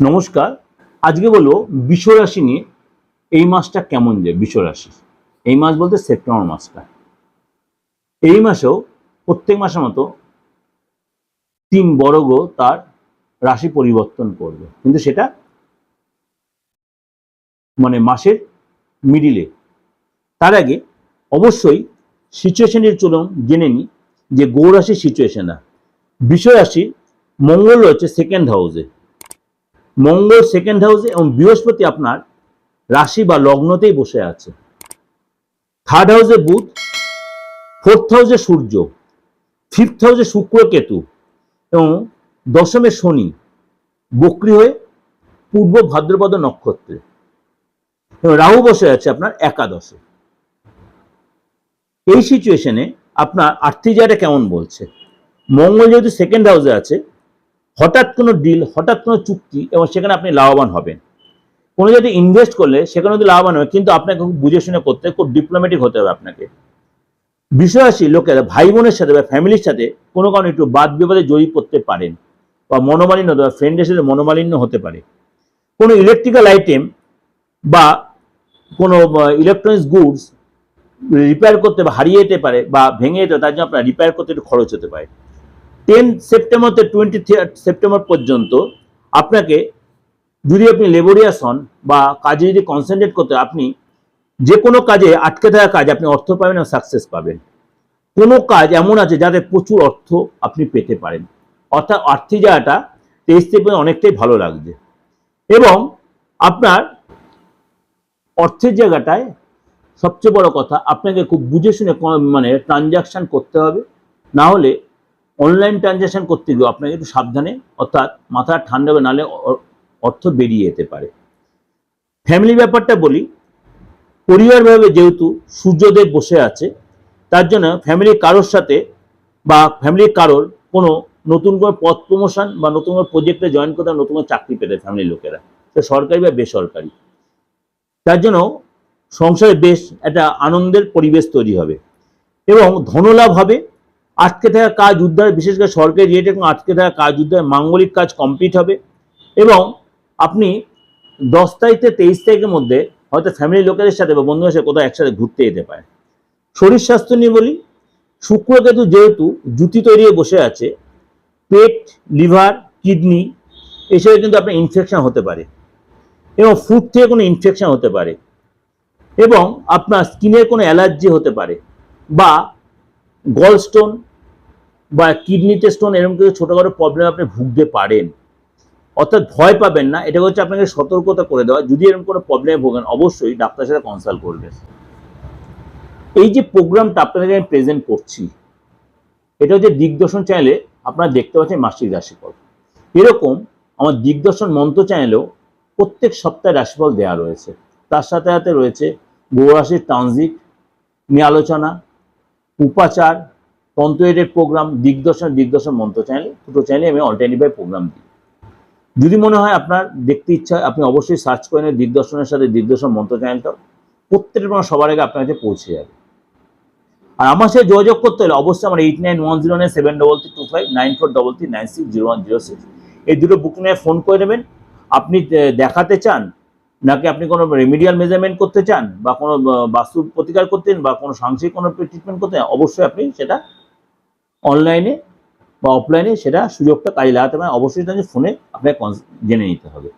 নমস্কার। আজকে বলব বিশ্বরাশি নিয়ে এই মাসটা কেমন যায়, বিশ্বরাশি? এই মাস বলতে সেপ্টেম্বর মাসটা। এই মাসেও প্রত্যেক মাসের মতো তিন বড় তার রাশি পরিবর্তন করবে। কিন্তু সেটা মানে মাসের মিডিলে তার আগে অবশ্যই সিচুয়েশনের চলুন জেনে নিই যে গৌরাশির সিচুয়েশনটা বিশ্বরাশির মঙ্গল রয়েছে সেকেন্ড হাউসে মঙ্গল সেকেন্ড হাউসে এবং বৃহস্পতি আপনার রাশি বা লগ্নতেই বসে আছে। থার্ড হাউসে বুধ ফোর্থ হাউসে সূর্য ফিফথ হাউসে শুক্র কেতু এবং দশমে শনি, বক্রি হয়ে পূর্ব ভাদ্রপদ নক্ষত্রে। এবং রাহু বসে আছে আপনার একাদশে। এই সিচুয়েশনে আপনার আর্থিক জায়গাটা কেমন বলছে? মঙ্গল যেহেতু সেকেন্ড হাউসে আছে হঠাৎ কোনো ডিল হঠাৎ কোনো চুক্তি এবং সেখানে আপনি লাভবান হবেন। কোনো যদি ইনভেস্ট করলে সেখানে যদি লাভবান হবে কিন্তু আপনাকে খুব বুঝে শুনে করতে খুব ডিপ্লোম্যাটিক হতে হবে আপনাকে। বিশ্বাসী লোকেরা ভাই বোনের সাথে বা ফ্যামিলির সাথে কোনো কারণে একটু বাদ বিবাদে জয়ী করতে পারেন বা মনোমালিন্য বা ফ্রেন্ডের সাথে মনোমালিন্য হতে পারে। কোনো ইলেকট্রিক্যাল আইটেম বা কোনো ইলেকট্রনিক্স গুডস রিপেয়ার করতে বা হারিয়ে যেতে পারে বা ভেঙে যেতে পারে, তার জন্য আপনার রিপেয়ার করতে একটু খরচ হতে পারে। টেন সেপ্টেম্বর থেকে টোয়েন্টি সেপ্টেম্বর পর্যন্ত আপনাকে যদি আপনি লেবোরিয়াস হন বা কাজে যদি কনসেন্ট্রেট করতে আপনি যে কোনো কাজে আটকে থাকা কাজ আপনি অর্থ পাবেন এবং সাকসেস পাবেন। কোনো কাজ এমন আছে যাতে প্রচুর অর্থ আপনি পেতে পারেন। অর্থাৎ আর্থিক জায়গাটা তেইশ থেকে অনেকটাই ভালো লাগছে। এবং আপনার অর্থের জায়গাটায় সবচেয়ে বড় কথা, আপনাকে খুব বুঝে শুনে মানে ট্রানজাকশন করতে হবে। না হলে অনলাইন ট্রানজাকশন করতে গিয়ে আপনাকে একটু সাবধানে, অর্থাৎ মাথা ঠান্ডা হবে, নাহলে অর্থ বেরিয়ে যেতে পারে। ফ্যামিলি ব্যাপারটা বলি, পরিবারভাবে যেহেতু সূর্যদেব বসে আছে, তার জন্য ফ্যামিলি কারোর সাথে বা ফ্যামিলির কারোর কোনো নতুন কোনো পথ প্রমোশন বা নতুন কোনো প্রজেক্টে জয়েন করতে, নতুন কোনো চাকরি পেতে ফ্যামিলির লোকেরা। সে সরকারি বা বেসরকারি। তার জন্য সংসারে বেশ একটা আনন্দের পরিবেশ তৈরি হবে এবং ধনলাভ হবে। আটকে থাকা কাজ উদ্ধার বিশেষ করে সরকারি রিলেটেড এবং আটকে থাকা কাজ উদ্ধার মাঙ্গলিক কাজ কমপ্লিট হবে এবং আপনি দশ তারিখ থেকে তেইশ তারিখের মধ্যে হয়তো ফ্যামিলির লোকেদের সাথে বা বন্ধুদের সাথে কোথাও একসাথে ঘুরতে যেতে পারে শরীর স্বাস্থ্য নিয়ে বলি শুক্র কেতু যেহেতু জুতি তৈরি বসে আছে, পেট, লিভার, কিডনি এসবে কিন্তু আপনার ইনফেকশন হতে পারে এবং ফুড থেকে কোনো ইনফেকশন হতে পারে এবং আপনার স্কিনের কোনো অ্যালার্জি হতে পারে বা গল স্টোন বা কিডনিতে স্টোন এরকম কিছু ছোটোখাটো প্রবলেম আপনি ভুগতে পারেন। অর্থাৎ ভয় পাবেন না এটা হচ্ছে আপনাকে সতর্কতা করে দেওয়া। যদি এরকম কোনো প্রবলেমে ভোগেন, অবশ্যই ডাক্তারের সাথে কনসাল্ট করবেন। এই যে প্রোগ্রামটা আপনাদের আমি প্রেজেন্ট করছি, এটা হচ্ছে দিগদর্শন চ্যানেলে আপনারা দেখতে পাচ্ছেন মাসিক রাশিফল। এরকম আমার দিগদর্শন মন্ত্র চ্যানেলেও প্রত্যেক সপ্তাহে রাশিফল দেওয়া রয়েছে। তার সাথে সাথে রয়েছে গৌরাশির ট্রানজিট নিয়ে আলোচনা উপাচার, তন্ত্রের প্রোগ্রাম দিগদর্শন দিগদর্শন মন্ত্র চ্যানেলে দুটো চ্যানেলে আমি অল্টারনেটিভ প্রোগ্রাম দিই। যদি মনে হয় আপনার দেখতে ইচ্ছা আপনি অবশ্যই সার্চ করে নেন দিগদর্শনের সাথে দিগদর্শন মন্ত্র চ্যানেলটা প্রত্যেকটা প্রোগ্রাম সবার আগে আপনার কাছে পৌঁছে যাবে। আর আমার সাথে যোগাযোগ করতে হলে অবশ্যই আমার eight nine one zero nine seven double three two five nine four double three nine six zero one zero six এই দুটো বুক নিয়ে ফোন করে নেবেন। আপনি দেখাতে চান নাকি আপনি কোনো রেমিডিয়াল মেজারমেন্ট করতে চান বা কোনো বাস্তু প্রতিকার করতেন বা কোনো সাংসারিক কোনো ট্রিটমেন্ট করতে চান, অবশ্যই আপনি সেটা অনলাইনে বা অফলাইনে সেটা সুযোগটা কাজে লাগাতে পারেন। অবশ্যই তাহলে ফোনে আপনাকে জেনে নিতে হবে।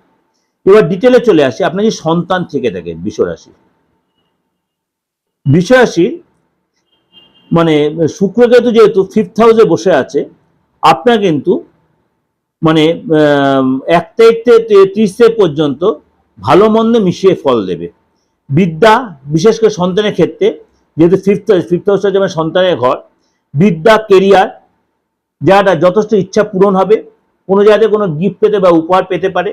এবার ডিটেলে চলে আসি। আপনার যে সন্তান থেকে থাকে বিশ্বরাশি। বিশ্বরাশি মানে শুক্র কেতু যেহেতু ফিফথ হাউসে বসে আছে আপনার কিন্তু মানে এক তারিখ থেকে ত্রিশ পর্যন্ত ভালো মন্দ মিশিয়ে ফল দেবে। বিদ্যা, বিশেষ করে সন্তানের ক্ষেত্রে, যেহেতু ফিফথ ফিফথ হাউস হচ্ছে আমার সন্তানের ঘর, বিদ্যা কেরিয়ার যাটা যথেষ্ট ইচ্ছা পূরণ হবে, কোনো জায়গাতে কোনো গিফট পেতে বা উপহার পেতে পারে,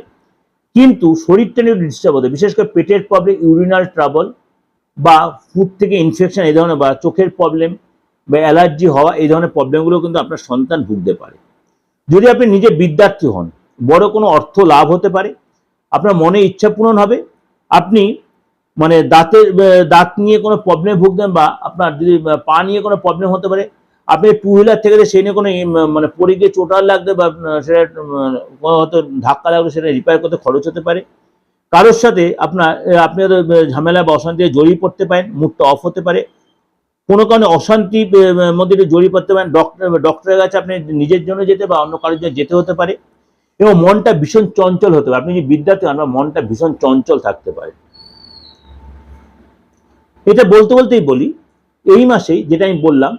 কিন্তু শরীরটা নিয়ে ডিস্টার্ব হতে বিশেষ করে পেটের প্রবলেম ইউরিনাল ট্রাবল বা ফুড থেকে ইনফেকশন এই ধরনের বা চোখের প্রবলেম বা অ্যালার্জি হওয়া এই ধরনের প্রবলেমগুলো কিন্তু আপনার সন্তান ভুগতে পারে। যদি আপনি নিজে বিদ্যার্থী হন, বড় কোনো অর্থ লাভ হতে পারে আপনার মনে ইচ্ছা পূরণ হবে। আপনি মানে দাঁতের দাঁত নিয়ে কোনো প্রবলেম ভুগতেন বা আপনার যদি পা নিয়ে কোনো প্রবলেম হতে পারে, আপনি টু হুইলার থেকে সেই নিয়ে কোনো মানে পড়ে গিয়ে চোটার লাগবে বা সেটা হয়তো ধাক্কা লাগবে সেটা রিপেয়ার করতে খরচ হতে পারে। কারোর সাথে আপনার আপনি হয়তো ঝামেলা বা অশান্তিতে জড়িয়ে পড়তে পারেন, মুডটা অফ হতে পারে। কোনো কারণে অশান্তি মধ্যে জড়িয়ে পড়তে পারেন ডক্টর ডক্টরের কাছে আপনি নিজের জন্য যেতে বা অন্য কারোর জন্য যেতে হতে পারে। এবং মনটা ভীষণ চঞ্চল হতে পারে। আপনি যদি বিদ্যার্থী আপনার মনটা ভীষণ চঞ্চল থাকতে পারে। এটা বলতে বলতেই বলি, এই মাসেই যেটা আমি বললাম,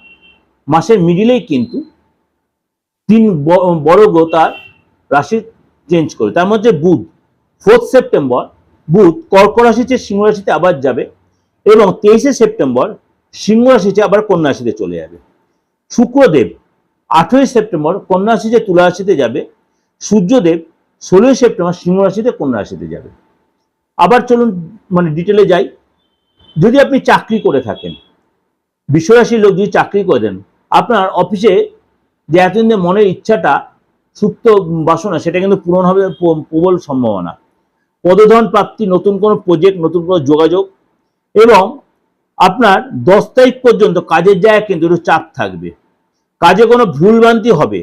মাসের মিডিলেই কিন্তু তিন বড় তার রাশি চেঞ্জ করে। তার মধ্যে বুধ ফোর্থ সেপ্টেম্বর বুধ কর্ক রাশিতে, সিংহ রাশিতে আবার যাবে এবং তেইশে সেপ্টেম্বর সিংহ রাশিতে আবার কন্যা রাশিতে চলে যাবে। শুক্রদেব, আঠেরোই সেপ্টেম্বর কন্যা রাশিতে, তুলা রাশিতে যাবে সূর্যদেব ষোলোই সেপ্টেম্বর সিংহ রাশিতে, কন্যা রাশিতে যাবে। আবার চলুন মানে ডিটেলে যাই। যদি আপনি চাকরি করে থাকেন, বিশ্বরাশির লোক যদি চাকরি করেন আপনার অফিসে যে এতদিন মনের ইচ্ছাটা সুপ্ত বাসনা, সেটা কিন্তু পূরণ হবে প্রবল সম্ভাবনা। পদধন প্রাপ্তি, নতুন কোনো প্রজেক্ট নতুন কোনো যোগাযোগ এবং আপনার দশ তারিখ পর্যন্ত কাজের জায়গায় কিন্তু একটু চাপ থাকবে। কাজে কোনো ভুলভ্রান্তি হবে।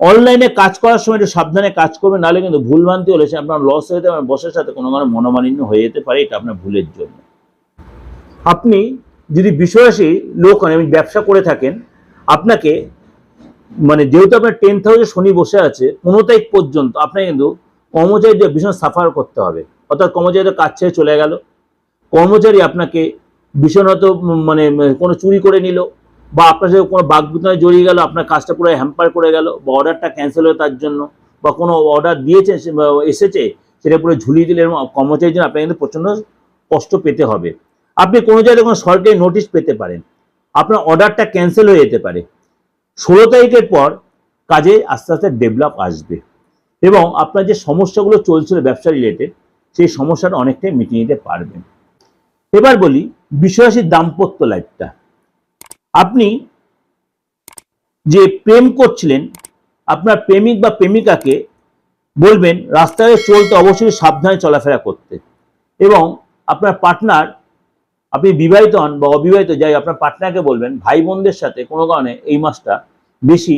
অনলাইনে কাজ করার সময় একটু সাবধানে কাজ করবেন, নাহলে কিন্তু ভুলভ্রান্তি হলে সে আপনার লস হয়ে যেতে পারে বসের সাথে কোনো কারণে মনোমালিন্য হয়ে যেতে পারে, এটা আপনার ভুলের জন্য। আপনি যদি বিশ্বাসী লোক হন এবং ব্যবসা করে থাকেন, আপনাকে মানে যেহেতু আপনার টেন্থ হাউসে শনি বসে আছে পনেরো তারিখ পর্যন্ত আপনাকে কিন্তু কর্মচারীদের ভীষণ সাফার করতে হবে। অর্থাৎ কর্মচারীদের কাজ ছেড়ে চলে গেল। কর্মচারী আপনাকে ভীষণ হয়তো মানে কোনো চুরি করে নিল। বা আপনার সাথে কোনো বাগবিতনায় জড়িয়ে গেল, আপনার কাজটা পুরো হ্যাম্পার করে গেল বা অর্ডারটা ক্যান্সেল হয়ে তার জন্য বা কোনো অর্ডার দিয়েছে এসেছে, সেটা পুরো ঝুলিয়ে দিলে এরকম কর্মচারীর জন্য আপনাকে কিন্তু প্রচণ্ড কষ্ট পেতে হবে। আপনি কোনো জায়গায় কোনো সরকারি নোটিশ পেতে পারেন। আপনার অর্ডারটা ক্যান্সেল হয়ে যেতে পারে। ষোলো তারিখের পর কাজে আস্তে আস্তে ডেভেলপ আসবে এবং আপনার যে সমস্যাগুলো চলছিল ব্যবসা রিলেটেড সেই সমস্যাটা অনেকটাই মিটিয়ে নিতে পারবেন। এবার বলি বিশ্বাসী দাম্পত্য লাইফটা আপনি যে প্রেম করছিলেন, আপনার প্রেমিক বা প্রেমিকাকে বলবেন, রাস্তায় চলতে অবশ্যই সাবধানে চলাফেরা করতে। এবং আপনার পার্টনার আপনি বিবাহিত হন বা অবিবাহিত, যাই আপনার পার্টনারকে বলবেন ভাই বোনদের সাথে কোনো কারণে এই মাসটা বেশি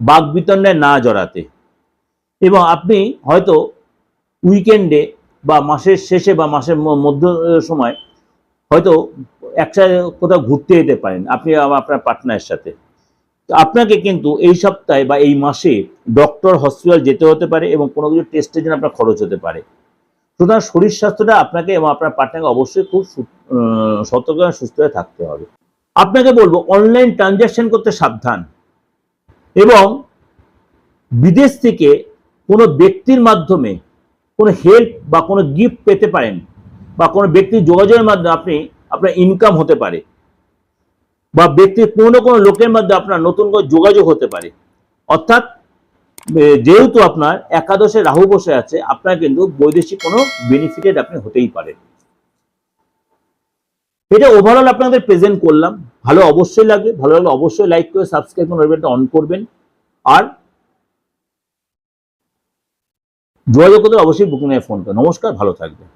বাক বিতণ্ডায় না জড়াতে। এবং আপনি হয়তো উইকেন্ডে বা মাসের শেষে বা মাসের মধ্য, সময় হয়তো একসাথে কোথাও ঘুরতে যেতে পারেন, আপনি আপনার পার্টনারের সাথে। আপনাকে কিন্তু এই সপ্তাহে বা এই মাসে ডক্টর হসপিটাল যেতে হতে পারে এবং কোনো কিছু টেস্টের জন্য আপনার খরচ হতে পারে। সুতরাং শরীর স্বাস্থ্যটা আপনাকে এবং আপনার পার্টনারকে অবশ্যই খুব সতর্ক সুস্থ হয়ে থাকতে হবে। আপনাকে বলব অনলাইন ট্রানজ্যাকশন করতে সাবধান। এবং বিদেশ থেকে কোনো ব্যক্তির মাধ্যমে কোনো হেল্প বা কোনো গিফট পেতে পারেন বা কোনো ব্যক্তির যোগাযোগের মাধ্যমে আপনি আপনার ইনকাম হতে পারে। বা ব্যক্তির কোনো কোনো লোকের মধ্যে আপনার নতুন করে যোগাযোগ হতে পারে। অর্থাৎ যেহেতু আপনার একাদশে রাহু বসে আছে, আপনার কিন্তু বৈদেশিক কোনো বেনিফিটেড আপনি হতেই পারে। এটা ওভারঅল আপনাদের প্রেজেন্ট করলাম। ভালো অবশ্যই লাগবে। ভালো লাগলে অবশ্যই লাইক করে সাবস্ক্রাইব করে অন করবেন। আর যোগাযোগ করতে অবশ্যই বুকিং ফোন করে নমস্কার, ভালো থাকবেন।